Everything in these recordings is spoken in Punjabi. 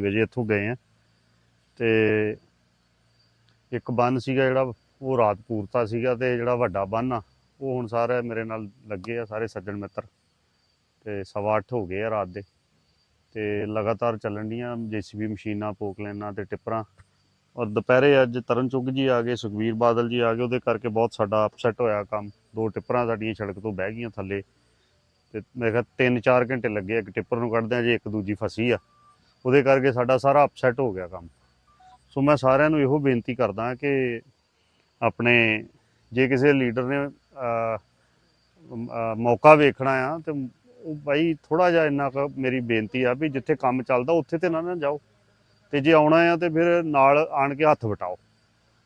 ਵਜੇ ਇੱਥੋਂ ਗਏ ਆ। ਤੇ ਇੱਕ ਬੰਨ ਸੀਗਾ ਜਿਹੜਾ, ਉਹ ਰਾਤ ਪੂਰਤਾ ਸੀਗਾ ਤੇ ਜਿਹੜਾ ਵੱਡਾ ਬੰਨ ਆ, ਉਹ ਹੁਣ ਸਾਰੇ ਮੇਰੇ ਨਾਲ ਲੱਗੇ ਆ, ਸਾਰੇ ਸੱਜਣ ਮਿੱਤਰ। ਤੇ ਸਵਾ ਅੱਠ ਹੋ ਗਏ ਆ ਰਾਤ ਦੇ। ਤੇ ਲਗਾਤਾਰ ਚੱਲਣ ਡੀਆਂ ਜੀਸੀਬੀ ਮਸ਼ੀਨਾਂ, ਪੋਕਲੈਨਾਂ ਤੇ ਟਿੱਪਰਾਂ। ਔਰ ਦੁਪਹਿਰੇ ਅੱਜ ਤਰਨ ਚੁੱਗ ਜੀ ਆ ਗਏ ਸੁਖਵੀਰ ਬਾਦਲ ਜੀ ਆ ਗਏ, ਉਹਦੇ ਕਰਕੇ ਬਹੁਤ ਸਾਡਾ ਅਪਸੈਟ ਹੋਇਆ ਕੰਮ। ਦੋ ਟਿੱਪਰਾਂ ਸਾਡੀਆਂ ਸੜਕ ਤੋਂ ਬਹਿ ਗਈਆਂ ਥੱਲੇ। ਤੇ ਮੈਂ ਕਿਹਾ 3-4 ਘੰਟੇ ਲੱਗੇ ਇੱਕ ਟਿੱਪਰ ਨੂੰ ਕੱਢਦਿਆਂ ਜੇ ਇੱਕ ਦੂਜੀ ਫਸੀ ਆ। ਉਹਦੇ ਕਰਕੇ ਸਾਡਾ ਸਾਰਾ ਅਪਸੈਟ ਹੋ ਗਿਆ ਕੰਮ। ਸੋ ਮੈਂ ਸਾਰਿਆਂ ਨੂੰ ਇਹੋ ਬੇਨਤੀ ਕਰਦਾ ਕਿ ਆਪਣੇ ਜੇ ਕਿਸੇ ਲੀਡਰ ਨੇ ਮੌਕਾ ਵੇਖਣਾ ਆ ਤੇ ਉਹ ਬਾਈ ਥੋੜਾ ਜਿਹਾ ਇੰਨਾ ਕੁ ਮੇਰੀ ਬੇਨਤੀ ਆ ਵੀ ਜਿੱਥੇ ਕੰਮ ਚੱਲਦਾ ਉੱਥੇ ਤੇ ਨਾ ਨਾ ਜਾਓ। ਤੇ ਜੇ ਆਉਣਾ ਆ ਤੇ ਫਿਰ ਨਾਲ ਆਣ ਕੇ ਹੱਥ ਵਟਾਓ।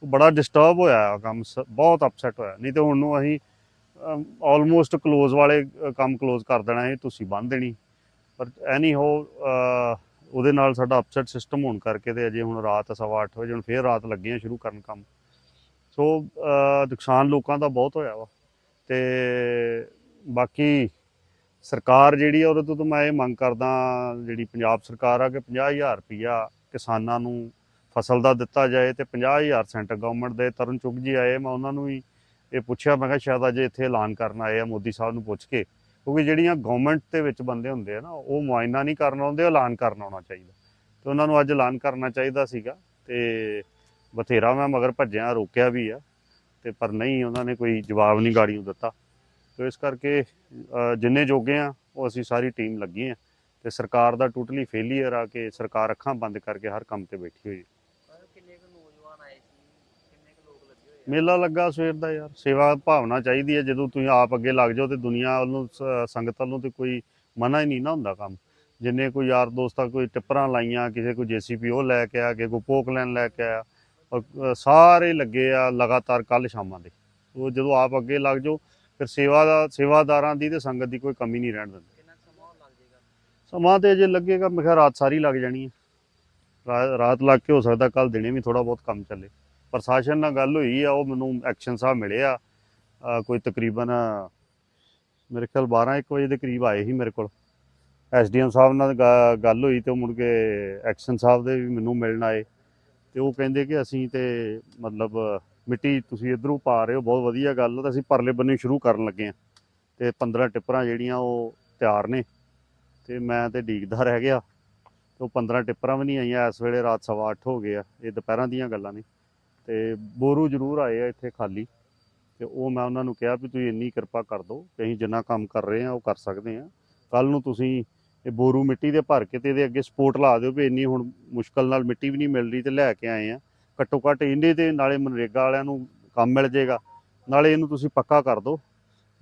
ਬੜਾ ਡਿਸਟਰਬ ਹੋਇਆ ਆ ਕੰਮ ਸ- ਬਹੁਤ ਅਪਸੈਟ ਹੋਇਆ। ਨਹੀਂ ਤੇ ਹੁਣ ਨੂੰ ਅਸੀਂ ਆਲਮੋਸਟ ਕਲੋਜ਼ ਵਾਲੇ ਕੰਮ ਕਲੋਜ਼ ਕਰ ਦੇਣਾ ਸੀ ਤੁਸੀਂ ਬੰਦ ਦੇਣੀ। ਪਰ ਐਨੀ ਹੋ ਉਹਦੇ ਨਾਲ ਸਾਡਾ ਅਪਸੈਟ ਸਿਸਟਮ ਹੋਣ ਕਰਕੇ ਤੇ ਅਜੇ ਹੁਣ ਰਾਤ ਸਵਾ ਅੱਠ ਵਜੇ, ਹੁਣ ਫੇਰ ਰਾਤ ਲੱਗੇ ਆ ਸ਼ੁਰੂ ਕਰਨ ਕੰਮ। ਸੋ ਨੁਕਸਾਨ ਲੋਕਾਂ ਦਾ ਬਹੁਤ ਹੋਇਆ ਵਾ। ਤੇ ਬਾਕੀ ਸਰਕਾਰ ਜਿਹੜੀ ਆ, ਉਹਦੇ ਤੋਂ ਮੈਂ ਇਹ ਮੰਗ ਕਰਦਾ ਜਿਹੜੀ ਪੰਜਾਬ ਸਰਕਾਰ ਆ ਕਿ 50000 ਰੁਪਈਆ ਕਿਸਾਨਾਂ ਨੂੰ ਫਸਲ ਦਾ ਦਿੱਤਾ ਜਾਏ ਤੇ 50000 ਸੈਂਟਰ ਗਵਰਨਮੈਂਟ ਦੇ ਤਰਨ ਚੁੱਗ ਜੀ ਆਏ। ਮੈਂ ਉਹਨਾਂ ਨੂੰ ਵੀ ਇਹ ਪੁੱਛਿਆ, ਮੈਂ ਕਿਹਾ ਸ਼ਾਇਦ ਅਜੇ ਇੱਥੇ ਐਲਾਨ ਕਰਨ ਆਏ ਆ, ਮੋਦੀ ਸਾਹਿਬ ਨੂੰ ਪੁੱਛ ਕੇ। ਕਿਉਂਕਿ ਜਿਹੜੀਆਂ ਗਵਰਨਮੈਂਟ ਦੇ ਵਿੱਚ ਬੰਦੇ ਹੁੰਦੇ ਆ ਨਾ, ਉਹ ਮੁਆਇਨਾ ਨਹੀਂ ਕਰਨ ਆਉਂਦੇ, ਐਲਾਨ ਕਰਨ ਆਉਣਾ ਚਾਹੀਦਾ ਤੇ ਉਹਨਾਂ ਨੂੰ ਅੱਜ ਐਲਾਨ ਕਰਨਾ ਚਾਹੀਦਾ ਸੀਗਾ ਤੇ ਬਥੇਰਾ ਮੈਂ ਮਗਰ ਭੱਜਿਆ, ਰੋਕਿਆ ਵੀ ਆ, ਤੇ ਪਰ ਨਹੀਂ, ਉਹਨਾਂ ਨੇ ਕੋਈ ਜਵਾਬ ਨਹੀਂ ਗਾੜੀ ਨੂੰ ਦਿੱਤਾ ਤੇ ਇਸ ਕਰਕੇ ਜਿੰਨੇ ਜੋਗੇ ਆ, ਉਹ ਅਸੀਂ ਸਾਰੀ ਟੀਮ ਲੱਗੀ ਆ ਤੇ ਸਰਕਾਰ ਦਾ ਟੋਟਲੀ ਫੇਲੀਅਰ ਆ ਕਿ ਸਰਕਾਰ ਅੱਖਾਂ ਬੰਦ ਕਰਕੇ ਹਰ ਕੰਮ ਤੇ ਬੈਠੀ ਹੋਈ ਹੈ। ਕਿੰਨੇ ਕੁ ਨੌਜਵਾਨ ਆਏ ਸੀ ਕਿੰਨੇ ਕੁ ਲੋਕ ਲੱਗੇ ਹੋਏ ਮੇਲਾ ਲੱਗਾ ਸਵੇਰ ਦਾ ਯਾਰ ਸੇਵਾ ਭਾਵਨਾ ਚਾਹੀਦੀ ਹੈ ਜਦੋਂ ਤੁਸੀਂ ਆਪ ਅੱਗੇ ਲੱਗ ਜਾਓ ਤੇ ਦੁਨੀਆ ਵੱਲੋਂ ਸੰਗਤ ਵੱਲੋਂ ਤੇ ਕੋਈ ਮਨਾ ਹੀ ਨਹੀਂ ਨਾ ਹੁੰਦਾ ਕੰਮ। ਜਿੰਨੇ ਕੋਈ ਯਾਰ ਦੋਸਤਾਂ ਕੋਈ ਟਿੱਪਰਾਂ ਲਾਈਆਂ ਕਿਸੇ ਕੋਈ ਜੀਸੀਪੀ ਉਹ ਲੈ ਕੇ ਆ ਕੇ ਕੋਈ ਪੋਕ ਲੈਣ ਲੈ ਕੇ ਅ, ਸਾਰੇ ਲੱਗੇ ਆ ਲਗਾਤਾਰ ਕੱਲ ਸ਼ਾਮਾਂ ਦੇ। ਉਹ ਜਦੋਂ ਆਪ ਅੱਗੇ ਲੱਗ ਜਾਓ ਫਿਰ ਸੇਵਾ ਦਾ ਸੇਵਾਦਾਰਾਂ ਦੀ ਤੇ ਸੰਗਤ ਦੀ ਕੋਈ ਕਮੀ ਨਹੀਂ ਰਹਿਣ ਦਿੰਦੇ। ਸਮਾਂ ਤੇ ਅਜੇ ਲੱਗੇਗਾ ਮੈਂ ਕਿਹਾ ਰਾਤ ਸਾਰੀ ਲੱਗ ਜਾਣੀ ਹੈ। ਰਾਤ ਲੱਗ ਕੇ ਹੋ ਸਕਦਾ ਕੱਲ ਦਿਨੇ ਵੀ ਥੋੜਾ ਬਹੁਤ ਕੰਮ ਚੱਲੇ। ਪ੍ਰਸ਼ਾਸਨ ਨਾਲ ਗੱਲ ਹੋਈ ਆ ਉਹ ਮੈਨੂੰ ਐਕਸ਼ਨ ਸਾਹਿਬ ਮਿਲੇ ਆ। ਕੋਈ ਤਕਰੀਬਨ ਮੇਰੇ ਖਿਆਲ 12 1 ਵਜੇ ਦੇ ਕਰੀਬ ਆਏ ਸੀ ਮੇਰੇ ਕੋਲ। ਐਸਡੀਐਮ ਸਾਹਿਬ ਨਾਲ ਗੱਲ ਹੋਈ ਤੇ ਉਹ ਮੁੜ ਕੇ ਐਕਸ਼ਨ ਸਾਹਿਬ ਦੇ ਵੀ ਮੈਨੂੰ ਮਿਲਣ ਆਏ। ਤੇ ਉਹ ਕਹਿੰਦੇ ਕਿ ਅਸੀਂ ਤੇ ਮਤਲਬ ਮਿੱਟੀ ਤੁਸੀਂ ਇਧਰੋਂ ਪਾ ਰਹੇ ਹੋ ਬਹੁਤ ਵਧੀਆ ਗੱਲ ਆ, ਤਾਂ ਅਸੀਂ ਪਰਲੇ ਬੰਨੇ ਸ਼ੁਰੂ ਕਰਨ ਲੱਗੇ ਆ। ਤੇ 15 ਟਿੱਪਰਾਂ ਜਿਹੜੀਆਂ ਉਹ ਤਿਆਰ ਨੇ ਤੇ ਮੈਂ ਤੇ ਡੀਕਦਾ ਰਹਿ ਗਿਆ। ਤੇ ਉਹ 15 ਟਿੱਪਰਾਂ ਵੀ ਨਹੀਂ ਆਈਆਂ ਇਸ ਵੇਲੇ ਰਾਤ ਸਵਾ ਅੱਠ ਹੋ ਗਏ ਆ ਇਹ ਦੁਪਹਿਰਾਂ ਦੀਆਂ ਗੱਲਾਂ ਨੇ। ਤੇ ਬੋਰੂ ਜ਼ਰੂਰ ਆਏ ਆ ਇੱਥੇ ਖਾਲੀ। ਤੇ ਉਹ ਮੈਂ ਉਹਨਾਂ ਨੂੰ ਕਿਹਾ ਵੀ ਤੁਸੀਂ ਇੰਨੀ ਕਿਰਪਾ ਕਰ ਦਿਓ ਕਿ ਅਸੀਂ ਜਿੰਨਾ ਕੰਮ ਕਰ ਰਹੇ ਆ ਉਹ ਕਰ ਸਕਦੇ ਆ ਕੱਲ ਨੂੰ ਤੁਸੀਂ ਇਹ ਬੋਰੂ ਮਿੱਟੀ ਦੇ ਭਰ ਕੇ ਤੇ ਇਹਦੇ ਅੱਗੇ ਸਪੋਰਟ ਲਾ ਦਿਓ ਵੀ ਇੰਨੀ ਹੁਣ ਮੁਸ਼ਕਲ ਨਾਲ ਮਿੱਟੀ ਵੀ ਨਹੀਂ ਮਿਲ ਰਹੀ ਤੇ ਲੈ ਕੇ ਆਏ ਆ। ਘੱਟੋ ਘੱਟ ਇਹਦੇ ਤੇ ਨਾਲੇ ਮਨਰੇਗਾ ਵਾਲਿਆਂ ਨੂੰ ਕੰਮ ਮਿਲ ਜਾਏਗਾ। ਨਾਲੇ ਇਹਨੂੰ ਤੁਸੀਂ ਪੱਕਾ ਕਰ ਦਿਓ।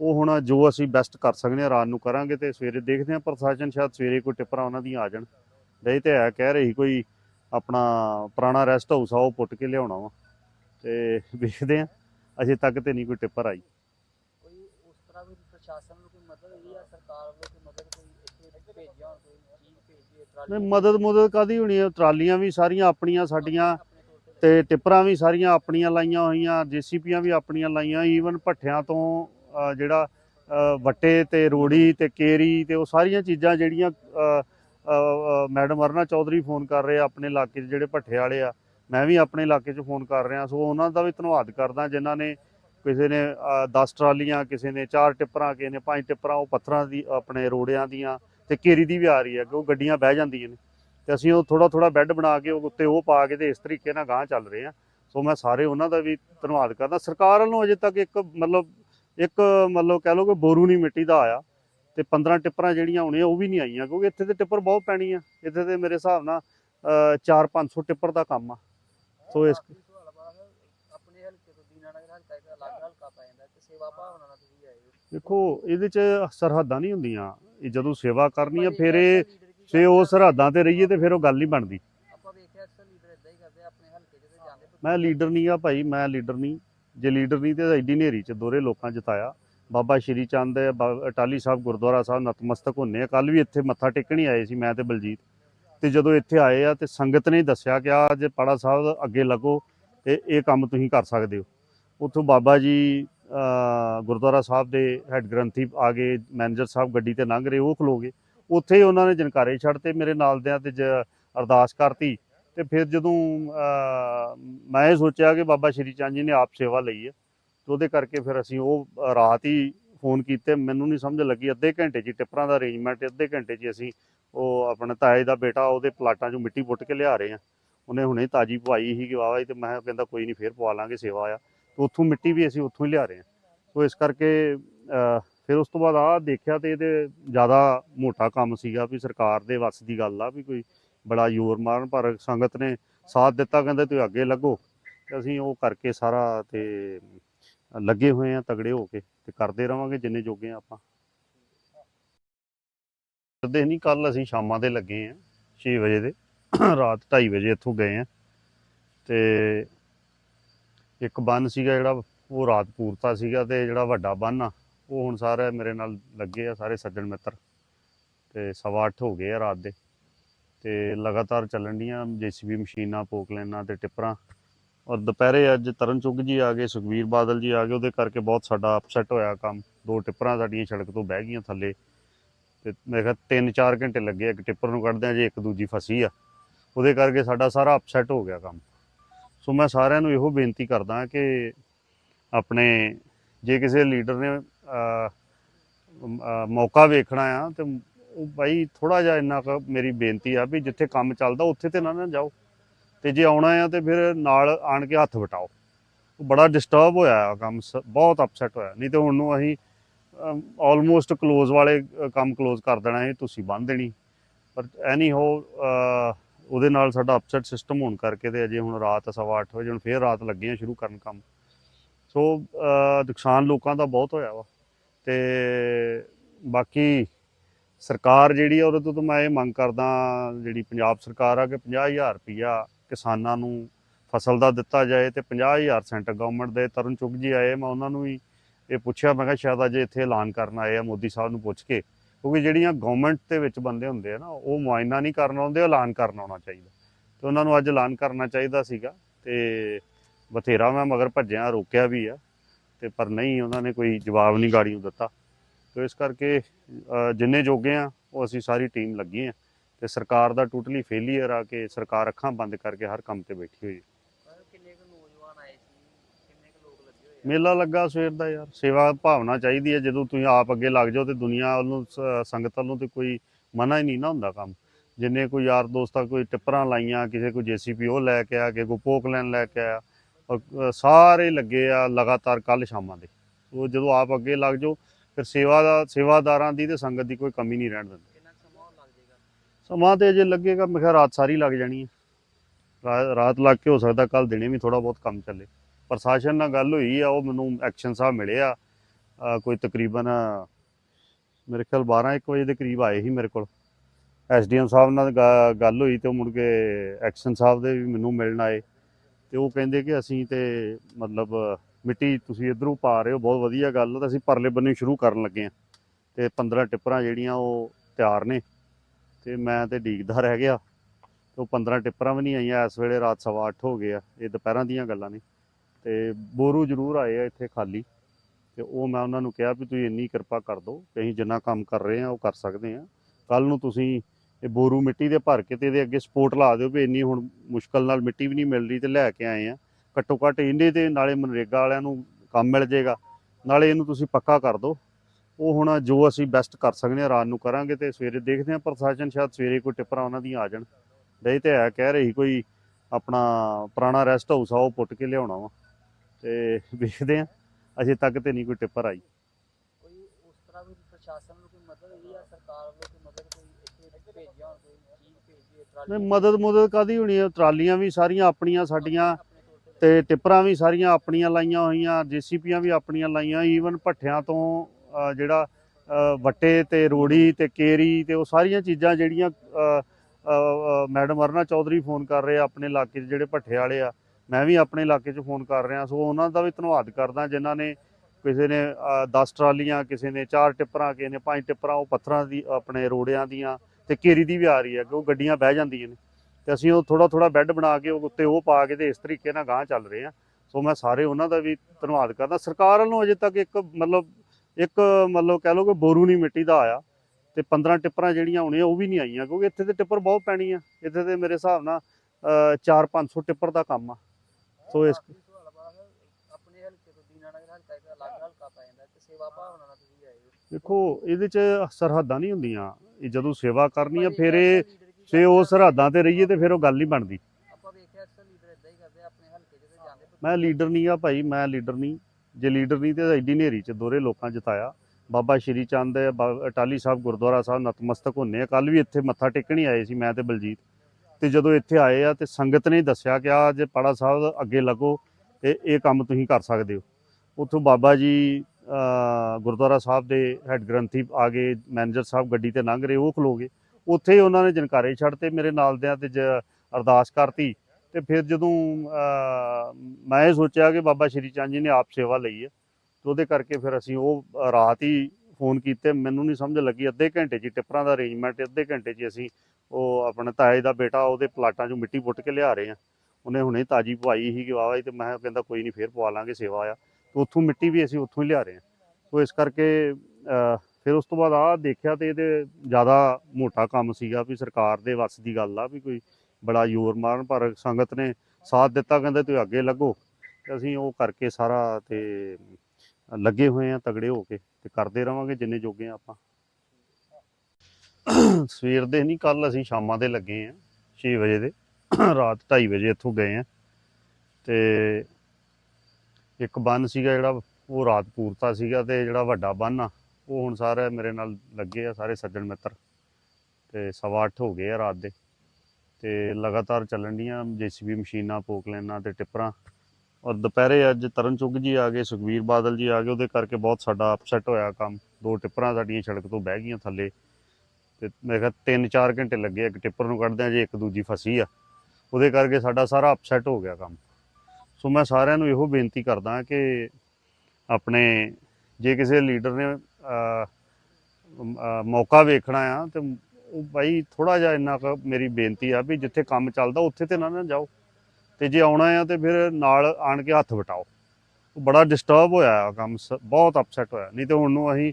ਉਹ ਹੁਣ ਜੋ ਅਸੀਂ ਬੈਸਟ ਕਰ ਸਕਦੇ ਹਾਂ, ਰਾਤ ਨੂੰ ਕਰਾਂਗੇ ਤੇ ਸਵੇਰੇ ਦੇਖਦੇ ਹਾਂ ਪ੍ਰਸ਼ਾਸਨ ਸ਼ਾਇਦ ਸਵੇਰੇ ਕੋਈ ਟਿੱਪਰਾਂ ਉਹਨਾਂ ਦੀਆਂ ਆ ਜਾਣ। ਨਹੀਂ ਤੇ ਹੈ ਕਹਿ ਰਹੀ ਕੋਈ ਆਪਣਾ ਪੁਰਾਣਾ ਰੈਸਟ ਹਾਊਸ ਆ, ਉਹ ਪੁੱਟ ਕੇ ਲਿਆਉਣਾ ਵਾ। ਤੇ ਵੇਖਦੇ ਆ। ਅਜੇ ਤੱਕ ਤੇ ਨਹੀਂ ਕੋਈ ਟਿੱਪਰ ਆਈ। ਕੋਈ ਉਸ ਤਰ੍ਹਾਂ ਕੋਈ ਪ੍ਰਸ਼ਾਸਨ ਨੂੰ ਕੋਈ ਮਦਦ ਹੋਈ ਜਾਂ ਸਰਕਾਰ ਵੱਲੋਂ ਕੋਈ ਮਦਦ ਕੋਈ ਇੱਥੇ ਭੇਜਿਆ ਹੋਣ ਕੋਈ ਚੀਜ਼ ਭੇਜੀ ਹੈ ਟਰਾਲੀ ਨਹੀਂ ਮਦਦ ਮੁਦਦ ਕਾਦੀ ਹੋਣੀ ਹੈ ਟਰਾਲੀਆਂ ਵੀ ਸਾਰੀਆਂ ਆਪਣੀਆਂ ਸਾਡੀਆਂ ਆਪਣੇ ਤੌਰ ਤੇ ਟਿੱਪਰਾਂ ਵੀ ਸਾਰੀਆਂ ਆਪਣੀਆਂ ਲਾਈਆਂ ਹੋਈਆਂ ਜੀਸੀਪੀਆਂ ਵੀ ਆਪਣੀਆਂ ਲਾਈਆਂ ਈਵਨ ਭੱਠਿਆਂ ਤੋਂ ਜਿਹੜਾ ਵੱਟੇ ਤੇ ਰੋੜੀ ਤੇ ਕੇਰੀ ਤੇ ਉਹ ਸਾਰੀਆਂ ਚੀਜ਼ਾਂ ਜਿਹੜੀਆਂ ਮੈਡਮ ਅਰਨਾ ਚੌਧਰੀ ਫੋਨ ਕਰ ਰਹੇ ਆ ਆਪਣੇ ਇਲਾਕੇ 'ਚ ਜਿਹੜੇ ਭੱਠੇ ਵਾਲੇ ਆ ਮੈਂ ਵੀ ਆਪਣੇ ਇਲਾਕੇ 'ਚ ਫੋਨ ਕਰ ਰਿਹਾ, ਸੋ ਉਹਨਾਂ ਦਾ ਵੀ ਧੰਨਵਾਦ ਕਰਦਾ, ਜਿਨ੍ਹਾਂ ਨੇ ਕਿਸੇ ਨੇ 10 ਟਰਾਲੀਆਂ, ਕਿਸੇ ਨੇ 4 ਟਿੱਪਰਾਂ, ਕਿਸੇ ਨੇ 5 ਟਿੱਪਰਾਂ, ਉਹ ਪੱਥਰਾਂ ਦੀ, ਆਪਣੇ ਰੋੜਿਆਂ ਦੀਆਂ ਤੇ ਕੇਰੀ ਦੀ ਵੀ ਆ ਰਹੀ ਹੈ ਕਿ ਉਹ ਗੱਡੀਆਂ ਬਹਿ ਜਾਂਦੀਆਂ ਨੇ। ਤੇ ਅਸੀਂ ਉਹ ਥੋੜਾ ਥੋੜਾ ਬੈੱਡ ਬਣਾ ਕੇ ਉਹ ਉੱਤੇ ਉਹ ਪਾ ਕੇ ਤੇ ਇਸ ਤਰੀਕੇ ਨਾਲ ਗਾਂਹ ਚੱਲ ਰਹੇ ਆ ਸੋ ਮੈਂ ਸਾਰੇ ਉਹਨਾਂ ਦਾ ਵੀ ਧੰਨਵਾਦ ਕਰਦਾ। ਸਰਕਾਰ ਵੱਲੋਂ ਅਜੇ ਤੱਕ ਇੱਕ ਮਤਲਬ ਇੱਕ ਮਤਲਬ ਕਹਿ ਲਓ ਕਿ ਬੋਰੂ ਨਹੀਂ ਮਿੱਟੀ ਦਾ ਆਇਆ ਤੇ 15 ਟਿੱਪਰਾਂ ਜਿਹੜੀਆਂ ਹੋਣੀਆਂ ਉਹ ਵੀ ਨਹੀਂ ਆਈਆਂ ਕਿਉਂਕਿ ਇੱਥੇ ਤੇ ਟਿੱਪਰ ਬਹੁਤ ਪੈਣੀ ਆ। ਇੱਥੇ ਤੇ ਮੇਰੇ ਹਿਸਾਬ ਨਾਲ 4-500 ਟਿੱਪਰ ਦਾ ਕੰਮ ਆ। ਸੋ ਇਸ ਆਖਰੀ ਸਵਾਲ ਬਾਅਦ ਆਪਣੇ ਹਲਕੇ ਤੋਂ ਦੀਨਾਨਗਰ ਹਲਕਾ ਇੱਕ ਅਲੱਗ ਹਲਕਾ ਪੈ ਜਾਂਦਾ ਤੇ ਸੇਵਾ ਭਾਵਨਾ ਨਾਲ ਤੁਸੀਂ ਆਏ ਹੋ। ਦੇਖੋ ਇਹਦੇ 'ਚ ਸਰਹੱਦਾਂ ਨਹੀਂ ਹੁੰਦੀਆਂ। ਇਹ ਜਦੋਂ ਸੇਵਾ ਕਰਨੀ ਆ ਫਿਰ ਇਹ ਜੇ ਉਹ ਸਰਹੱਦਾਂ ਤੇ ਰਹੀਏ ਤੇ ਫਿਰ ਉਹ ਗੱਲ ਨਹੀਂ ਬਣਦੀ। ਆਪਾਂ ਵੇਖਿਆ ਅਕਸਰ ਲੀਡਰ ਇਦਾਂ ਹੀ ਕਰਦੇ ਆ, ਆਪਣੇ ਹਲਕੇ 'ਚ ਤੇ ਜਾਂਦੇ ਪਰ ਮੈਂ ਲੀਡਰ ਨਹੀਂ ਆ ਭਾਈ ਮੈਂ ਲੀਡਰ ਨਹੀਂ। ਜੇ ਲੀਡਰ ਨਹੀਂ ਤੇ ਐਡੀ ਨੇਰੀ ਚ ਦੋਰੇ ਲੋਕਾਂ ਜਿਤਾਇਆ ਬਾਬਾ ਸ਼੍ਰੀ ਚੰਦ ਅਟਾਲੀ ਸਾਹਿਬ ਗੁਰਦੁਆਰਾ ਸਾਹਿਬ ਨਤਮਸਤਕ ਹੁੰਨੇ ਆ। ਕੱਲ ਵੀ ਇੱਥੇ ਮੱਥਾ ਟੇਕਣ ਆਏ ਸੀ ਮੈਂ ਤੇ ਬਲਜੀਤ। ਤੇ ਜਦੋਂ ਇੱਥੇ ਆਏ ਆ ਤੇ ਸੰਗਤ ਨੇ ਦੱਸਿਆ ਕਿ ਆ ਜੇ ਪਾੜਾ ਸਾਹਿਬ ਅੱਗੇ ਲੱਗੋ ਤੇ ਇਹ ਕੰਮ ਤੁਸੀਂ ਕਰ ਸਕਦੇ ਹੋ। ਉੱਥੋਂ ਬਾਬਾ ਜੀ ਗੁਰਦੁਆਰਾ ਸਾਹਿਬ ਦੇ ਹੈੱਡ ਗ੍ਰੰਥੀ ਆ ਗਏ ਮੈਨੇਜਰ ਸਾਹਿਬ ਗੱਡੀ ਤੇ ਲੰਘ ਰਹੇ, ਉਹ ਖਲੋਗੇ ਉੱਥੇ ਹੀ ਉਹਨਾਂ ਨੇ ਜਨਕਾਰੇ ਛੱਡਤੇ ਮੇਰੇ ਨਾਲ ਦਿਆਂ ਤੇ ਜ- ਅਰਦਾਸ ਕਰਤੀ ਤੇ ਫਿਰ ਜਦੋਂ ਮੈਂ ਇਹ ਸੋਚਿਆ ਕਿ ਬਾਬਾ ਸ਼੍ਰੀ ਚੰਦ ਜੀ ਨੇ ਆਪ ਸੇਵਾ ਲਈ ਹੈ, ਤੇ ਉਹਦੇ ਕਰਕੇ ਫਿਰ ਅਸੀਂ ਉਹ ਰਾਤ ਹੀ ਫੋਨ ਕੀਤੇ। ਮੈਨੂੰ ਨਹੀਂ ਸਮਝ ਲੱਗੀ, ਅੱਧੇ ਘੰਟੇ 'ਚ ਟਿੱਪਰਾਂ ਦਾ ਅਰੇਂਜਮੈਂਟ ਅੱਧੇ ਘੰਟੇ 'ਚ ਅਸੀਂ ਉਹ ਆਪਣੇ ਤਾਏ ਦਾ ਬੇਟਾ ਉਹਦੇ ਪਲਾਟਾਂ 'ਚੋਂ ਮਿੱਟੀ ਪੁੱਟ ਕੇ ਲਿਆ ਰਹੇ ਆ। ਉਹਨੇ ਹੁਣੇ ਤਾਜੀ ਪਵਾਈ ਸੀ ਕਿ ਵਾਵਾ ਤੇ ਮੈਂ ਕਿਹਾ ਕਹਿੰਦਾ ਕੋਈ ਨਹੀਂ ਫੇਰ ਪਵਾ ਲਾਂਗੇ ਸੇਵਾ ਆ। ਤੇ ਉੱਥੋਂ ਮਿੱਟੀ ਵੀ ਅਸੀਂ ਉੱਥੋਂ ਹੀ ਲਿਆ ਰਹੇ ਆ। ਸੋ ਇਸ ਕਰਕੇ ਅ, ਫਿਰ ਉਸ ਤੋਂ ਬਾਅਦ ਆ ਦੇਖਿਆ ਤੇ ਇਹਦੇ ਜ਼ਿਆਦਾ ਮੋਟਾ ਕੰਮ ਸੀਗਾ ਵੀ ਸਰਕਾਰ ਦੇ ਵੱਸ ਦੀ ਗੱਲ ਆ ਵੀ ਕੋਈ ਬੜਾ ਜ਼ੋਰ ਮਾਰਨ ਪਰ ਸੰਗਤ ਨੇ ਸਾਥ ਦਿੱਤਾ ਕਹਿੰਦੇ ਤੁਸੀਂ ਅੱਗੇ ਲੱਗੋ। ਤੇ ਅਸੀਂ ਉਹ ਕਰਕੇ ਸਾਰਾ ਤੇ ਲੱਗੇ ਹੋਏ ਆ ਤਗੜੇ ਹੋ ਕੇ ਤੇ ਕਰਦੇ ਰਵਾਂਗੇ ਜਿੰਨੇ ਜੋਗੇ ਆ ਆਪਾਂ। ਦੇ ਨਹੀਂ ਕੱਲ ਅਸੀਂ ਸ਼ਾਮਾਂ ਦੇ ਲੱਗੇ ਆ 6 ਵਜੇ ਦੇ, ਰਾਤ 2:30 ਵਜੇ ਇੱਥੋਂ ਗਏ ਆ ਤੇ ਇੱਕ ਬੰਨ ਸੀਗਾ ਜਿਹੜਾ, ਉਹ ਰਾਤ ਪੂਰਤਾ ਸੀਗਾ ਤੇ ਜਿਹੜਾ ਵੱਡਾ ਬੰਨ ਆ, ਉਹ ਹੁਣ ਸਾਰੇ ਮੇਰੇ ਨਾਲ ਲੱਗੇ ਆ, ਸਾਰੇ ਸੱਜਣ ਮਿੱਤਰ। ਤੇ ਸਵਾ ਅੱਠ ਹੋ ਗਏ ਆ ਰਾਤ ਦੇ। ਤੇ ਲਗਾਤਾਰ ਚੱਲਣ ਡੀਆਂ ਜੀਸੀਬੀ ਮਸ਼ੀਨਾਂ ਪੋਕ ਪੋਕਲੈਨਾਂ ਤੇ ਟਿੱਪਰਾਂ। ਔਰ ਦੁਪਹਿਰੇ ਅੱਜ ਤਰਨ ਚੁੱਗ ਜੀ ਆ ਗਏ ਸੁਖਵੀਰ ਬਾਦਲ ਜੀ ਆ ਗਏ, ਉਹਦੇ ਕਰਕੇ ਬਹੁਤ ਸਾਡਾ ਅਪਸੈਟ ਹੋਇਆ ਕੰਮ। ਦੋ ਟਿੱਪਰਾਂ ਸਾਡੀਆਂ ਸੜਕ ਤੋਂ ਬਹਿ ਗਈਆਂ ਥੱਲੇ। ਤੇ ਮੈਂ ਕਿਹਾ 3-4 ਘੰਟੇ ਲੱਗੇ ਇੱਕ ਟਿੱਪਰ ਨੂੰ ਕੱਢਦਿਆਂ ਜੇ ਇੱਕ ਦੂਜੀ ਫਸੀ ਆ। ਉਹਦੇ ਕਰਕੇ ਸਾਡਾ ਸਾਰਾ ਅਪਸੈਟ ਹੋ ਗਿਆ ਕੰਮ। ਸੋ ਮੈਂ ਸਾਰਿਆਂ ਨੂੰ ਇਹੋ ਬੇਨਤੀ ਕਰਦਾ ਕਿ ਆਪਣੇ ਜੇ ਕਿਸੇ ਲੀਡਰ ਨੇ ਮੌਕਾ ਵੇਖਣਾ ਆ, ਤੇ ਉਹ ਬਾਈ ਥੋੜਾ ਜਿਹਾ ਇੰਨਾ ਕੁ ਮੇਰੀ ਬੇਨਤੀ ਆ ਵੀ ਜਿੱਥੇ ਕੰਮ ਚੱਲਦਾ ਉੱਥੇ ਤੇ ਨਾ ਨਾ ਜਾਓ। ਤੇ ਜੇ ਆਉਣਾ ਆ ਤੇ ਫਿਰ ਨਾਲ ਆਣ ਕੇ ਹੱਥ ਵਟਾਓ। ਬੜਾ ਡਿਸਟਰਬ ਹੋਇਆ ਆ ਕੰਮ, ਸ- ਬਹੁਤ ਅਪਸੈਟ ਹੋਇਆ। ਨਹੀਂ ਤੇ ਹੁਣ ਨੂੰ ਅਸੀਂ ਆਲਮੋਸਟ ਕਲੋਜ਼ ਵਾਲੇ ਕੰਮ ਕਲੋਜ਼ ਕਰ ਦੇਣਾ ਇਹ, ਤੁਸੀਂ ਬੰਨ ਦੇਣੀ। ਪਰ ਐਨੀ ਹੋ ਉਹਦੇ ਨਾਲ ਸਾਡਾ ਅਪਸੈਟ ਸਿਸਟਮ ਹੋਣ ਕਰਕੇ ਤੇ ਅਜੇ ਹੁਣ ਰਾਤ ਸਵਾ ਅੱਠ ਵਜੇ, ਹੁਣ ਫੇਰ ਰਾਤ ਲੱਗੇ ਆ ਸ਼ੁਰੂ ਕਰਨ ਕੰਮ। ਸੋ ਨੁਕਸਾਨ ਲੋਕਾਂ ਦਾ ਬਹੁਤ ਹੋਇਆ ਵਾ। ਤੇ ਬਾਕੀ ਸਰਕਾਰ ਜਿਹੜੀ ਆ, ਉਹਦੇ ਤੋਂ ਤਾਂ ਮੈਂ ਇਹ ਮੰਗ ਕਰਦਾ, ਜਿਹੜੀ ਪੰਜਾਬ ਸਰਕਾਰ ਆ, ਕਿ 50000 ਰੁਪਈਆ ਕਿਸਾਨਾਂ ਨੂੰ ਫਸਲ ਦਾ ਦਿੱਤਾ ਜਾਏ ਤੇ 50000 ਸੈਂਟਰ ਗਵਰਨਮੈਂਟ ਦੇ ਤਰਨ ਚੁੱਗ ਜੀ ਆਏ, ਮੈਂ ਉਹਨਾਂ ਨੂੰ ਵੀ ਇਹ ਪੁੱਛਿਆ, ਮੈਂ ਕਿਹਾ ਸ਼ਾਇਦ ਅਜੇ ਇੱਥੇ ਐਲਾਨ ਕਰਨ ਆਏ ਆ ਮੋਦੀ ਸਾਹਿਬ ਨੂੰ ਪੁੱਛ ਕੇ, ਕਿਉਂਕਿ ਜਿਹੜੀਆਂ ਗਵਰਨਮੈਂਟ ਦੇ ਵਿੱਚ ਬੰਦੇ ਹੁੰਦੇ ਆ ਨਾ, ਉਹ ਮੁਆਇਨਾ ਨਹੀਂ ਕਰਨ ਆਉਂਦੇ ਐਲਾਨ ਕਰਨ ਆਉਣਾ ਚਾਹੀਦਾ ਤੇ ਉਹਨਾਂ ਨੂੰ ਅੱਜ ਐਲਾਨ ਕਰਨਾ ਚਾਹੀਦਾ ਸੀਗਾ ਤੇ ਬਥੇਰਾ ਮੈਂ ਮਗਰ ਭੱਜਿਆ, ਰੋਕਿਆ ਵੀ ਆ, ਤੇ ਪਰ ਨਹੀਂ, ਉਹਨਾਂ ਨੇ ਕੋਈ ਜਵਾਬ ਨਹੀਂ ਗਾੜੀ ਨੂੰ ਦਿੱਤਾ ਤੇ ਇਸ ਕਰਕੇ ਜਿੰਨੇ ਜੋਗੇ ਆ, ਉਹ ਅਸੀਂ ਸਾਰੀ ਟੀਮ ਲੱਗੀ ਆ ਤੇ ਸਰਕਾਰ ਦਾ ਟੋਟਲੀ ਫੇਲੀਅਰ ਆ ਕਿ ਸਰਕਾਰ ਅੱਖਾਂ ਬੰਦ ਕਰਕੇ ਹਰ ਕੰਮ ਤੇ ਬੈਠੀ ਹੋਈ ਹੈ। ਪਰ ਕਿੰਨੇ ਕੁ ਨੌਜਵਾਨ ਆਏ ਸੀ ਕਿੰਨੇ ਕੁ ਲੋਕ ਲੱਗੇ ਹੋਏ ਆ? ਮੇਲਾ ਲੱਗਾ ਸਵੇਰ ਦਾ ਯਾਰ। ਸੇਵਾ ਭਾਵਨਾ ਚਾਹੀਦੀ ਹੈ। ਜਦੋਂ ਤੁਸੀਂ ਆਪ ਅੱਗੇ ਲੱਗ ਜਾਓ ਤੇ ਦੁਨੀਆ ਵੱਲੋਂ ਸ- ਸੰਗਤ ਵੱਲੋਂ ਤੇ ਕੋਈ ਮਨਾ ਹੀ ਨਹੀਂ ਨਾ ਹੁੰਦਾ ਕੰਮ। ਜਿੰਨੇ ਕੋਈ ਯਾਰ ਦੋਸਤਾਂ ਕੋਈ ਟਿੱਪਰਾਂ ਲਾਈਆਂ ਕਿਸੇ ਕੋਈ ਜੀਸੀਪੀ ਉਹ ਲੈ ਕੇ ਆ ਕੇ ਕੋਈ ਪੋਕ ਲੈਣ ਲੈ ਕੇ ਔਰ ਅ, ਸਾਰੇ ਲੱਗੇ ਆ ਲਗਾਤਾਰ ਕੱਲ ਸ਼ਾਮਾਂ ਦੇ। ਉਹ ਜਦੋਂ ਆਪ ਅੱਗੇ ਲੱਗ ਜਾਓ ਫਿਰ ਸੇਵਾ ਦਾ ਸੇਵਾਦਾਰਾਂ ਦੀ ਤੇ ਸੰਗਤ ਦੀ ਕੋਈ ਕਮੀ ਨਹੀਂ ਰਹਿਣ ਦਿੰਦੇ। ਕਿੰਨਾ ਕੁ ਸਮਾਂ ਹੋਰ ਲੱਗ ਜਾਏਗਾ? ਸਮਾਂ ਤੇ ਅਜੇ ਲੱਗੇਗਾ ਮੈਂ ਕਿਹਾ ਰਾਤ ਸਾਰੀ ਲੱਗ ਜਾਣੀ ਹੈ। ਰਾ- ਰਾਤ ਲੱਗ ਕੇ ਹੋ ਸਕਦਾ ਕੱਲ ਦਿਨੇ ਵੀ ਥੋੜਾ ਬਹੁਤ ਕੰਮ ਚੱਲੇ। ਪ੍ਰਸ਼ਾਸਨ ਨਾਲ ਗੱਲ ਹੋਈ ਆ, ਉਹ ਮੈਨੂੰ ਐਕਸ਼ਨ ਸਾਹਿਬ ਮਿਲੇ ਆ। ਕੋਈ ਤਕਰੀਬਨ ਮੇਰੇ ਖਿਆਲ 12 1 ਵਜੇ ਦੇ ਕਰੀਬ ਆਏ ਸੀ ਮੇਰੇ ਕੋਲ। ਐਸਡੀਐਮ ਸਾਹਿਬ ਨਾਲ ਗੱਲ ਹੋਈ ਤੇ ਉਹ ਮੁੜ ਕੇ ਐਕਸ਼ਨ ਸਾਹਿਬ ਦੇ ਵੀ ਮੈਨੂੰ ਮਿਲਣ ਆਏ। ਤੇ ਉਹ ਕਹਿੰਦੇ ਕਿ ਅਸੀਂ ਤੇ ਮਤਲਬ ਮਿੱਟੀ ਤੁਸੀਂ ਇਧਰੋਂ ਪਾ ਰਹੇ ਹੋ, ਬਹੁਤ ਵਧੀਆ ਗੱਲ ਤਾਂ ਅਸੀਂ ਪਰਲੇ ਬੰਨੇ ਸ਼ੁਰੂ ਕਰਨ ਲੱਗੇ ਆ। ਤੇ 15 ਟਿੱਪਰਾਂ ਜਿਹੜੀਆਂ ਉਹ ਤਿਆਰ ਨੇ, ਤੇ ਮੈਂ ਤੇ ਡੀਕਦਾ ਰਹਿ ਗਿਆ। ਤੇ ਉਹ 15 ਟਿੱਪਰਾਂ ਵੀ ਨਹੀਂ ਆਈਆਂ, ਇਸ ਵੇਲੇ ਰਾਤ ਸਵਾ ਅੱਠ ਹੋ ਗਏ ਆ, ਇਹ ਦੁਪਹਿਰਾਂ ਦੀਆਂ ਗੱਲਾਂ ਨੇ। ਤੇ ਬੋਰੂ ਜ਼ਰੂਰ ਆਏ ਆ ਇੱਥੇ ਖਾਲੀ। ਤੇ ਉਹ ਮੈਂ ਉਹਨਾਂ ਨੂੰ ਕਿਹਾ ਵੀ ਤੁਸੀਂ ਇੰਨੀ ਕਿਰਪਾ ਕਰ ਦਿਓ ਕਿ ਅਸੀਂ ਜਿੰਨਾ ਕੰਮ ਕਰ ਰਹੇ ਆ ਉਹ ਕਰ ਸਕਦੇ ਆ ਕੱਲ ਨੂੰ ਤੁਸੀਂ ਇਹ ਬੋਰੂ ਮਿੱਟੀ ਦੇ ਭਰ ਕੇ ਤੇ ਇਹਦੇ ਅੱਗੇ ਸਪੋਰਟ ਲਾ ਦਿਓ ਵੀ ਇੰਨੀ ਹੁਣ ਮੁਸ਼ਕਲ ਨਾਲ ਮਿੱਟੀ ਵੀ ਨਹੀਂ ਮਿਲ ਰਹੀ ਤੇ ਲੈ ਕੇ ਆਏ ਆ ਘੱਟੋ ਘੱਟ ਇਹਦੇ ਤੇ ਨਾਲੇ ਮਨਰੇਗਾ ਵਾਲਿਆਂ ਨੂੰ ਕੰਮ ਮਿਲ ਜਾਏਗਾ। ਨਾਲੇ ਇਹਨੂੰ ਤੁਸੀਂ ਪੱਕਾ ਕਰ ਦਿਓ। ਉਹ ਹੁਣ ਜੋ ਅਸੀਂ ਬੈਸਟ ਕਰ ਸਕਦੇ ਹਾਂ, ਰਾਤ ਨੂੰ ਕਰਾਂਗੇ ਤੇ ਸਵੇਰੇ ਦੇਖਦੇ ਹਾਂ ਪ੍ਰਸ਼ਾਸਨ ਸ਼ਾਇਦ ਸਵੇਰੇ ਕੋਈ ਟਿੱਪਰਾਂ ਉਹਨਾਂ ਦੀਆਂ ਆ ਜਾਣ। ਨਹੀਂ ਤੇ ਹੈ ਕਹਿ ਰਹੀ ਕੋਈ ਆਪਣਾ ਪੁਰਾਣਾ ਰੈਸਟ ਹਾਊਸ ਆ, ਉਹ ਪੁੱਟ ਕੇ ਲਿਆਉਣਾ ਵਾ। ਤੇ ਵੇਖਦੇ ਆ। ਅਜੇ ਤੱਕ ਤੇ ਨਹੀਂ ਕੋਈ ਟਿੱਪਰ ਆਈ। ਕੋਈ ਉਸ ਤਰ੍ਹਾਂ ਕੋਈ ਪ੍ਰਸ਼ਾਸਨ ਨੂੰ ਕੋਈ ਮਦਦ ਮਿਲੀ ਆ ਸਰਕਾਰ ਵੱਲੋਂ ਕੋਈ ਮਦਦ ਕੋਈ ਇੱਥੇ ਭੇਜਿਆ ਹੋਣ ਕੋਈ ਚੀਜ਼ ਭੇਜੀ ਟਰਾਲੀ ਨਹੀਂ ਮਦਦ ਮੁਦਦ ਕਾਦੀ ਹੋਣੀ ਹੈ ਟਰਾਲੀਆਂ ਵੀ ਸਾਰੀਆਂ ਆਪਣੀਆਂ ਸਾਡੀਆਂ ਤੇ ਟਿੱਪਰਾਂ ਵੀ ਸਾਰੀਆਂ ਆਪਣੀਆਂ ਲਾਈਆਂ ਹੋਈਆਂ ਜੀਸੀਪੀਆਂ ਵੀ ਆਪਣੀਆਂ ਲਾਈਆਂ ਈਵਨ ਭੱਠਿਆਂ ਤੋਂ ਜਿਹੜਾ ਵੱਟੇ ਤੇ ਰੋੜੀ ਤੇ ਕੇਰੀ ਤੇ ਉਹ ਸਾਰੀਆਂ ਚੀਜ਼ਾਂ ਜਿਹੜੀਆਂ ਮੈਡਮ ਅਰਨਾ ਚੌਧਰੀ ਫੋਨ ਕਰ ਰਹੇ ਆ ਆਪਣੇ ਇਲਾਕੇ 'ਚ ਜਿਹੜੇ ਭੱਠੇ ਵਾਲੇ ਆ ਮੈਂ ਵੀ ਆਪਣੇ ਇਲਾਕੇ 'ਚ ਫੋਨ ਕਰ ਰਿਹਾ, ਸੋ ਉਹਨਾਂ ਦਾ ਵੀ ਧੰਨਵਾਦ ਕਰਦਾ, ਜਿਨ੍ਹਾਂ ਨੇ ਕਿਸੇ ਨੇ 10 ਟਰਾਲੀਆਂ, ਕਿਸੇ ਨੇ 4 ਟਿੱਪਰਾਂ, ਕਿਸੇ ਨੇ 5 ਟਿੱਪਰਾਂ, ਉਹ ਪੱਥਰਾਂ ਦੀ, ਆਪਣੇ ਰੋੜਿਆਂ ਦੀਆਂ ਤੇ ਕੇਰੀ ਦੀ ਵੀ ਆ ਰਹੀ ਹੈ ਕਿ ਉਹ ਗੱਡੀਆਂ ਬਹਿ ਜਾਂਦੀਆਂ ਨੇ। ਤੇ ਅਸੀਂ ਉਹ ਥੋੜਾ ਥੋੜਾ ਬੈੱਡ ਬਣਾ ਕੇ ਉਹ ਉੱਤੇ ਉਹ ਪਾ ਕੇ ਤੇ ਇਸ ਤਰੀਕੇ ਨਾਲ ਗਾਂਹ ਚੱਲ ਰਹੇ ਆ ਸੋ ਮੈਂ ਸਾਰੇ ਉਹਨਾਂ ਦਾ ਵੀ ਧੰਨਵਾਦ ਕਰਦਾ। ਸਰਕਾਰ ਵੱਲੋਂ ਅਜੇ ਤੱਕ ਇੱਕ ਮਤਲਬ ਇੱਕ ਮਤਲਬ ਕਹਿ ਲਓ ਕਿ ਬੋਰੂ ਨਹੀਂ ਮਿੱਟੀ ਦਾ ਆਇਆ ਤੇ 15 ਟਿੱਪਰਾਂ ਜਿਹੜੀਆਂ ਹੋਣੀਆਂ ਉਹ ਵੀ ਨਹੀਂ ਆਈਆਂ, ਕਿਉਂਕਿ ਇੱਥੇ ਤੇ ਟਿੱਪਰ ਬਹੁਤ ਪੈਣੀ ਆ ਇੱਥੇ ਤੇ ਮੇਰੇ ਹਿਸਾਬ ਨਾਲ 4-500 ਟਿੱਪਰ ਦਾ ਕੰਮ ਆ। ਸੋ ਇਸ ਆਖਰੀ ਸਵਾਲ ਬੜਾ ਹੈ ਆਪਣੇ ਹਲਕੇ ਤੋਂ ਦੀਨਾਨਗਰ ਹਲਕਾ ਇੱਕ ਅਲੱਗ ਹਲਕਾ ਪੈ ਜਾਂਦਾ ਤੇ ਸੇਵਾ ਭਾਵਨਾ ਨਾਲ ਤੁਸੀਂ ਆਏ ਹੋ। ਦੇਖੋ ਇਹਦੇ 'ਚ ਸਰਹੱਦਾਂ ਨਹੀਂ ਹੁੰਦੀਆਂ। ਇਹ ਜਦੋਂ ਸੇਵਾ ਕਰਨੀ ਆ ਫਿਰ ਇਹ ਜੇ ਉਹ ਸਰਹੱਦਾਂ ਤੇ ਰਹੀਏ ਤੇ ਫਿਰ ਉਹ ਗੱਲ ਨਹੀਂ ਬਣਦੀ। ਆਪਾਂ ਵੇਖਿਆ ਅਕਸਰ ਲੀਡਰ ਇਦਾਂ ਹੀ ਕਰਦੇ ਆ, ਆਪਣੇ ਹਲਕੇ 'ਚ ਤੇ ਜਾਂਦੇ ਪਰ ਮੈਂ ਲੀਡਰ ਨਹੀਂ ਆ ਭਾਈ ਮੈਂ ਲੀਡਰ ਨਹੀਂ। ਜੇ ਲੀਡਰ ਨਹੀਂ ਤੇ ਐਡੀ ਨੇਰੀ 'ਚ ਦੋਰੇ ਲੋਕਾਂ ਜਿਤਾਇਆ ਬਾਬਾ ਸ਼੍ਰੀ ਚੰਦ ਅਟਾਲੀ ਸਾਹਿਬ ਗੁਰਦੁਆਰਾ ਸਾਹਿਬ ਨਤਮਸਤਕ ਹੁੰਨੇ ਆ। ਕੱਲ ਵੀ ਇੱਥੇ ਮੱਥਾ ਟੇਕਣ ਆਏ ਸੀ ਮੈਂ ਤੇ ਬਲਜੀਤ। ਤੇ ਜਦੋਂ ਇੱਥੇ ਆਏ ਆ ਤੇ ਸੰਗਤ ਨੇ ਦੱਸਿਆ ਕਿ ਆ ਜੇ ਪਾੜਾ ਸਾਹਿਬ ਅੱਗੇ ਲੱਗੋ ਤੇ ਇਹ ਕੰਮ ਤੁਸੀਂ ਕਰ ਸਕਦੇ ਹੋ। ਉੱਥੋਂ ਬਾਬਾ ਜੀ ਗੁਰਦੁਆਰਾ ਸਾਹਿਬ ਦੇ ਹੈੱਡ ਗ੍ਰੰਥੀ ਆ ਗਏ ਮੈਨੇਜਰ ਸਾਹਿਬ ਗੱਡੀ ਤੇ ਲੰਘ ਰਹੇ, ਉਹ ਖਲੋਗੇ ਉੱਥੇ ਹੀ ਉਹਨਾਂ ਨੇ ਜਨਕਾਰੇ ਛੱਡਤੇ ਮੇਰੇ ਨਾਲ ਦਿਆਂ ਤੇ ਜ- ਅਰਦਾਸ ਕਰਤੀ। ਤੇ ਫਿਰ ਜਦੋਂ ਮੈਂ ਇਹ ਸੋਚਿਆ ਕਿ ਬਾਬਾ ਸ਼੍ਰੀ ਚੰਦ ਜੀ ਨੇ ਆਪ ਸੇਵਾ ਲਈ ਹੈ ਤੇ ਉਹਦੇ ਕਰਕੇ ਫਿਰ ਅਸੀਂ ਉਹ ਰਾਤ ਹੀ ਫੋਨ ਕੀਤੇ। ਮੈਨੂੰ ਨਹੀਂ ਸਮਝ ਲੱਗੀ, ਅੱਧੇ ਘੰਟੇ 'ਚ ਟਿੱਪਰਾਂ ਦਾ ਅਰੇਂਜਮੈਂਟ ਅੱਧੇ ਘੰਟੇ 'ਚ ਅਸੀਂ ਉਹ ਆਪਣੇ ਤਾਏ ਦਾ ਬੇਟਾ ਉਹਦੇ ਪਲਾਟਾਂ 'ਚੋਂ ਮਿੱਟੀ ਪੁੱਟ ਕੇ ਲਿਆ ਰਹੇ ਆ। ਉਹਨੇ ਹੁਣੇ ਤਾਜੀ ਪਵਾਈ ਸੀ ਕਿ ਵਾਵਾ ਜੀ ਤੇ ਮੈਂ ਕਿਹਾ ਕਹਿੰਦਾ ਕੋਈ ਨਹੀਂ ਫੇਰ ਪਵਾ ਲਾਂਗੇ ਸੇਵਾ ਆ। ਤੇ ਉੱਥੋਂ ਮਿੱਟੀ ਵੀ ਅਸੀਂ ਉੱਥੋਂ ਹੀ ਲਿਆ ਰਹੇ ਆ। ਸੋ ਇਸ ਕਰਕੇ ਅ, ਫਿਰ ਉਸ ਤੋਂ ਬਾਅਦ ਆ ਦੇਖਿਆ ਤੇ ਇਹਦੇ ਜ਼ਿਆਦਾ ਮੋਟਾ ਕੰਮ ਸੀਗਾ ਵੀ ਸਰਕਾਰ ਦੇ ਵੱਸ ਦੀ ਗੱਲ ਆ ਵੀ ਕੋਈ ਬੜਾ ਜ਼ੋਰ ਮਾਰਨ ਪਰ ਸੰਗਤ ਨੇ ਸਾਥ ਦਿੱਤਾ ਕਹਿੰਦੇ ਤੁਸੀਂ ਅੱਗੇ ਲੱਗੋ। ਤੇ ਅਸੀਂ ਉਹ ਕਰਕੇ ਸਾਰਾ ਤੇ ਲੱਗੇ ਹੋਏ ਆ ਤਗੜੇ ਹੋ ਕੇ ਤੇ ਕਰਦੇ ਰਵਾਂਗੇ ਜਿੰਨੇ ਜੋਗੇ ਆ ਆਪਾਂ। ਸਵੇਰ ਦੇ ਨਹੀਂ ਕੱਲ ਅਸੀਂ ਸ਼ਾਮਾਂ ਦੇ ਲੱਗੇ ਆ 6 ਵਜੇ ਦੇ, ਰਾਤ 2:30 ਵਜੇ ਇੱਥੋਂ ਗਏ ਆ ਤੇ ਇੱਕ ਬੰਨ ਸੀਗਾ ਜਿਹੜਾ, ਉਹ ਰਾਤ ਪੂਰਤਾ ਸੀਗਾ ਤੇ ਜਿਹੜਾ ਵੱਡਾ ਬੰਨ ਆ, ਉਹ ਹੁਣ ਸਾਰੇ ਮੇਰੇ ਨਾਲ ਲੱਗੇ ਆ, ਸਾਰੇ ਸੱਜਣ ਮਿੱਤਰ। ਤੇ ਸਵਾ ਅੱਠ ਹੋ ਗਏ ਆ ਰਾਤ ਦੇ। ਤੇ ਲਗਾਤਾਰ ਚੱਲਣ ਡੀਆਂ ਜੀਸੀਬੀ ਮਸ਼ੀਨਾਂ ਪੋਕ ਪੋਕਲੈਨਾਂ ਤੇ ਟਿੱਪਰਾਂ। ਔਰ ਦੁਪਹਿਰੇ ਅੱਜ ਤਰਨ ਚੁੱਗ ਜੀ ਆ ਗਏ ਸੁਖਵੀਰ ਬਾਦਲ ਜੀ ਆ ਗਏ, ਉਹਦੇ ਕਰਕੇ ਬਹੁਤ ਸਾਡਾ ਅਪਸੈਟ ਹੋਇਆ ਕੰਮ। ਦੋ ਟਿੱਪਰਾਂ ਸਾਡੀਆਂ ਸੜਕ ਤੋਂ ਬਹਿ ਗਈਆਂ ਥੱਲੇ। ਤੇ ਮੈਂ ਕਿਹਾ 3-4 ਘੰਟੇ ਲੱਗੇ ਇੱਕ ਟਿੱਪਰ ਨੂੰ ਕੱਢਦਿਆਂ ਜੇ ਇੱਕ ਦੂਜੀ ਫਸੀ ਆ। ਉਹਦੇ ਕਰਕੇ ਸਾਡਾ ਸਾਰਾ ਅਪਸੈਟ ਹੋ ਗਿਆ ਕੰਮ। ਸੋ ਮੈਂ ਸਾਰਿਆਂ ਨੂੰ ਇਹੋ ਬੇਨਤੀ ਕਰਦਾ ਕਿ ਆਪਣੇ ਜੇ ਕਿਸੇ ਲੀਡਰ ਨੇ ਮੌਕਾ ਵੇਖਣਾ ਆ ਤੇ ਉਹ ਬਾਈ ਥੋੜਾ ਜਿਹਾ ਇੰਨਾ ਕੁ ਮੇਰੀ ਬੇਨਤੀ ਆ ਵੀ ਜਿੱਥੇ ਕੰਮ ਚੱਲਦਾ ਉੱਥੇ ਤੇ ਨਾ ਨਾ ਜਾਓ। ਤੇ ਜੇ ਆਉਣਾ ਆ ਤੇ ਫਿਰ ਨਾਲ ਆਣ ਕੇ ਹੱਥ ਵਟਾਓ। ਬੜਾ ਡਿਸਟਰਬ ਹੋਇਆ ਆ ਕੰਮ ਸ- ਬਹੁਤ ਅਪਸੈਟ ਹੋਇਆ। ਨਹੀਂ ਤੇ ਹੁਣ ਨੂੰ ਅਸੀਂ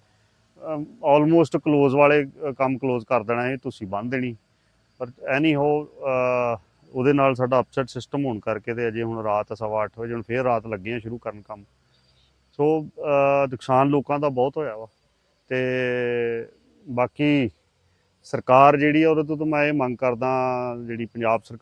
ਆਲਮੋਸਟ ਕਲੋਜ਼ ਵਾਲੇ ਕੰਮ ਕਲੋਜ਼ ਕਰ ਦੇਣਾ ਇਹ, ਤੁਸੀਂ ਬੰਦ ਦੇਣੀ। ਪਰ ਐਨੀ ਹੋ ਉਹਦੇ ਨਾਲ ਸਾਡਾ ਅਪਸੈਟ ਸਿਸਟਮ ਹੋਣ ਕਰਕੇ ਤੇ ਅਜੇ ਹੁਣ ਰਾਤ ਸਵਾ ਅੱਠ ਵਜੇ, ਹੁਣ ਫੇਰ ਰਾਤ ਲੱਗੇ ਆ ਸ਼ੁਰੂ ਕਰਨ ਕੰਮ। ਸੋ ਨੁਕਸਾਨ ਲੋਕਾਂ ਦਾ ਬਹੁਤ ਹੋਇਆ ਵਾ। ਤੇ ਬਾਕੀ ਸਰਕਾਰ ਜਿਹੜੀ ਆ, ਉਹਦੇ ਤੋਂ ਤਾਂ ਮੈਂ ਇਹ ਮੰਗ ਕਰਦਾ, ਜਿਹੜੀ ਪੰਜਾਬ ਸਰਕਾਰ